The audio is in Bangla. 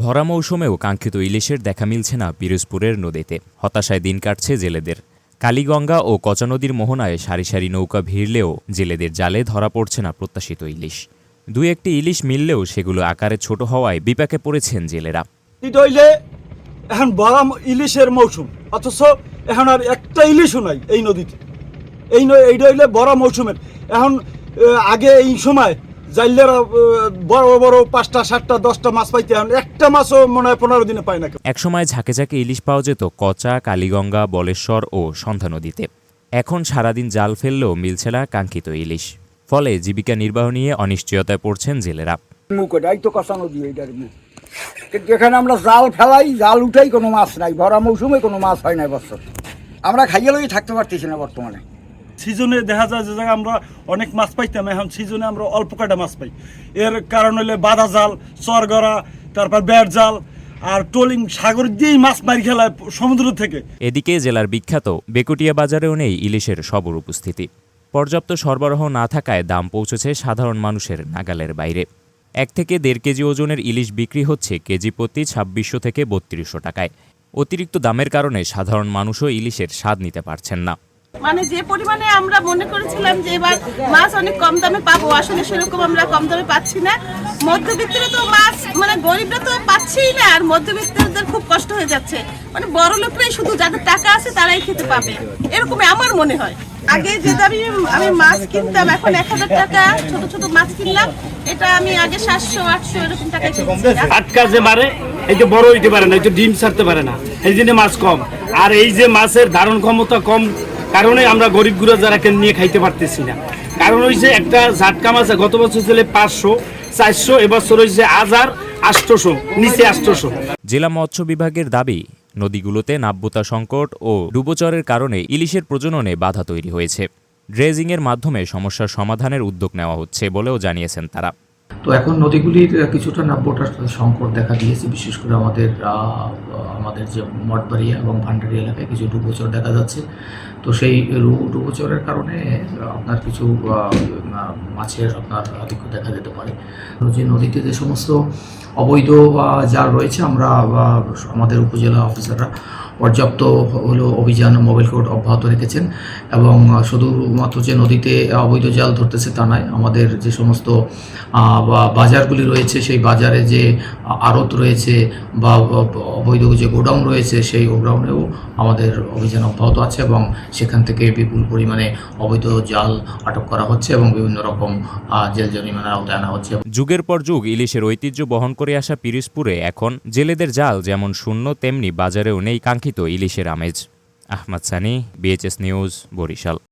ভরা মৌসুমেও কাঙ্ক্ষিত ইলিশের দেখা মিলছে না পিরোজপুরের নদীতে। হতাশায় দিন কাটছে জেলেদের। কালীগঙ্গা ও কচা নদীর মোহনায় সারি সারি নৌকা ভিড়লেও জেলেদের জালে ধরা পড়ছে না প্রত্যাশিত ইলিশ। দুই একটি ইলিশ মিললেও সেগুলো আকারে ছোট হওয়ায় বিপাকে পড়েছেন জেলেরা। এখন বড় ইলিশের মৌসুম, অথচ এখন আর একটা ইলিশও নাই এই নদীতে। এই এইটা হইলে বড় মৌসুমের। এখন আগে এই সময় জাইলেরা বড় বড় পাঁচটা সাতটা দশটা মাছ পাইতে একটা মাছও মনে হয় পনেরো দিনে পায় না। একসময় ঝাঁকে ঝাঁকে ইলিশ পাওয়া যেত কচা কালীগঙ্গা বলেশ্বর ও সন্ধ্যা নদীতে এখন সারাদিন জাল ফেললেও মিলছে না কাঙ্ক্ষিত ইলিশ। ফলে জীবিকা নির্বাহ নিয়ে অনিশ্চয়তায় পড়ছেন জেলেরা। মুখ এটাই তো কষা নদী এইটার মুখ। কিন্তু এখানে আমরা জাল ফেলাই জাল উঠাই কোনো মাছ নাই ভরা মৌসুমে কোনো মাছ হয় না বছর। আমরা খাইয়ে লই থাকতে পারতেছি না বর্তমানে। সিজনে দেখা যায় যে জায়গায় আমরা অনেক মাছ পাইতাম, এখন সিজনে আমরা অল্প কটা মাছ পাই। এর কারণ হলে বাধা জাল, চরগড়া, তারপর ব্যাট জাল আর ট্রোলিং সাগর দিয়েই মাছ মারি খেলায় সমুদ্র থেকে। এদিকে জেলার বিখ্যাত বেকুটিয়া বাজারেও নেই ইলিশের সবর উপস্থিতি। পর্যাপ্ত সরবরাহ না থাকায় দাম পৌঁছেছে সাধারণ মানুষের নাগালের বাইরে। এক থেকে দেড় কেজি ওজনের ইলিশ বিক্রি হচ্ছে কেজি প্রতি ছাব্বিশশো থেকে বত্রিশশো টাকায়। অতিরিক্ত দামের কারণে সাধারণ মানুষও ইলিশের স্বাদ নিতে পারছেন না। মানে যে পরিমাণে আমরা মনে করেছিলাম যে এবার মাছ অনেক কম দামে পাবো আসলে সেরকম আমরা কম দামে পাচ্ছি না। মধ্যবিত্তরা তো মাছ মানে গরিবরা তো পাচ্ছেই না আর মধ্যবিত্তদের খুব কষ্ট হয়ে যাচ্ছে। মানে বড় লোকরাই শুধু যাদের টাকা আছে তারাই খেতে পাবে। এরকম আমার মনে হয়। আগে যে দামি আমি মাছ কিনতাম এখন এক হাজার টাকা ছোট ছোট মাছ কিনলাম। এটা আমি আগে সাতশো আটশো এরকম টাকা আটকা যে মারে এই যে বড় হইতে পারে না এই যে ডিম ছাড়তে পারে না এই জন্য মাছ কম। আর এই যে মাছের ধারণ ক্ষমতা কম কারণে আমরা গরিবগুলো যারা নিয়ে খাইতে পারতেছি না। কারণ হইছে একটা ঝাটকা মাছ গত বছর ছিল পাঁচশো, চারশো, এবছর হয়েছে হাজার আটশোশো, নিচে আটশোশো। জেলা মৎস্য বিভাগের দাবি, নদীগুলোতে নাব্যতা সংকট ও ডুবোচরের কারণে ইলিশের প্রজননে বাধা তৈরি হয়েছে। ড্রেজিংয়ের মাধ্যমে সমস্যার সমাধানের উদ্যোগ নেওয়া হচ্ছে বলেও জানিয়েছেন তারা। তো এখন নদীগুলির কিছুটা নাব্যতার সংকট দেখা দিয়েছে, বিশেষ করে আমাদের আমাদের যে মঠবাড়িয়া এবং ভান্ডারি এলাকায় কিছু ডুবোচর দেখা যাচ্ছে। তো সেই ডুবোচরের কারণে আপনার কিছু মাছের আপনার আধিক্য দেখা যেতে পারে। যে নদীতে যে সমস্ত অবৈধ জাল রয়েছে, আমরা আমাদের উপজেলা অফিসাররা পর্যাপ্ত হলো অভিযান মোবাইল কোর্ট অব্যাহত রেখেছেন এবং শুধুমাত্র যে নদীতে অবৈধ জাল ধরতেছে তা নয়, আমাদের যে সমস্ত বাজারগুলি রয়েছে, সেই বাজারে যে আড়ত রয়েছে বা অবৈধ যে গোডাউন রয়েছে, সেই গোডাউনেও আমাদের অভিযান অব্যাহত আছে এবং সেখান থেকে বিপুল পরিমাণে অবৈধ জাল আটক করা হচ্ছে এবং বিভিন্ন রকম জেল জরিমানার আওতায় আনা হচ্ছে। যুগের পর যুগ ইলিশের ঐতিহ্য বহন করে আসা পিরিসপুরে এখন জেলেদের জাল যেমন শূন্য, তেমনি বাজারেও নেই কাঙ্ক্ষিত ইলিশের আমেজ। Ahmad Sani BHS news, Barishal.